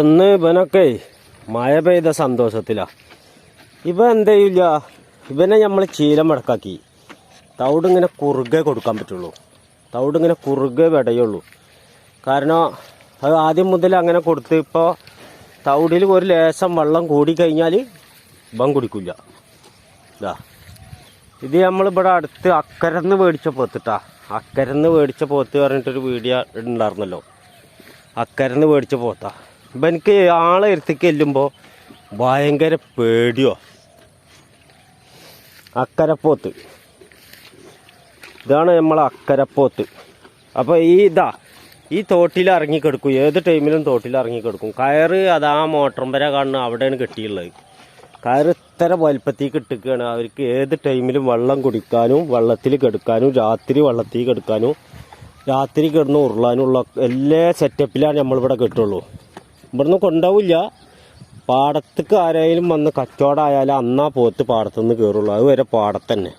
ഇന്ന് ഇവനൊക്കെ മഴ പെയ്ത സന്തോഷത്തിലാ. ഇവൻ എന്ത് ചെയ്യില്ല ഇവനെ നമ്മൾ ചീലം മടക്കാക്കി. തവിട് ഇങ്ങനെ കുറുകെ കൊടുക്കാൻ പറ്റുള്ളൂ. തവിട് ഇങ്ങനെ കുറുകെ വിടയുള്ളൂ. കാരണം അത് ആദ്യം മുതൽ അങ്ങനെ കൊടുത്ത് ഇപ്പോൾ തവിടിൽ ഒരു ലേശം വെള്ളം കൂടി കഴിഞ്ഞാൽ ഇവൻ കുടിക്കില്ല ഇതാ. ഇത് നമ്മളിവിടെ അടുത്ത് അക്കരന്ന് മേടിച്ച പോത്തിട്ടാ. അക്കരന്ന് മേടിച്ച പോത്ത് പറഞ്ഞിട്ടൊരു വീഡിയോ ഉണ്ടായിരുന്നല്ലോ. അക്കരന്ന് മേടിച്ച പോത്താ. ഇപ്പം എനിക്ക് ആളെ ഇരുത്തിക്ക് ചെല്ലുമ്പോൾ ഭയങ്കര പേടിയോ. അക്കരപ്പോത്ത്. ഇതാണ് നമ്മളെ അക്കരപ്പോത്ത്. അപ്പോൾ ഈ ഇതാ ഈ തോട്ടിൽ ഇറങ്ങിക്കെടുക്കും. ഏത് ടൈമിലും തോട്ടിൽ ഇറങ്ങിക്കെടുക്കും. കയറ് അതാ മോട്ടറും വരെ കാണുന്ന അവിടെയാണ് കെട്ടിയുള്ളത്. കയറ് ഇത്ര വലുപ്പത്തിൽ കിട്ടുകയാണ് അവർക്ക് ഏത് ടൈമിലും വെള്ളം കുടിക്കാനും വെള്ളത്തിൽ കെടുക്കാനും രാത്രി വെള്ളത്തിൽ കെടുക്കാനും രാത്രി കിടന്ന് ഉരുളാനുള്ള എല്ലാ സെറ്റപ്പിലാണ് നമ്മളിവിടെ കെട്ടുള്ളൂ. ഇവിടുന്ന് കൊണ്ടാവില്ല. പാടത്തേക്ക് ആരായാലും വന്ന് കച്ചവടമായാലും അന്നാ പോത്ത് പാടത്തുനിന്ന് കയറുള്ളൂ അതുവരെ പാടത്തന്നെ.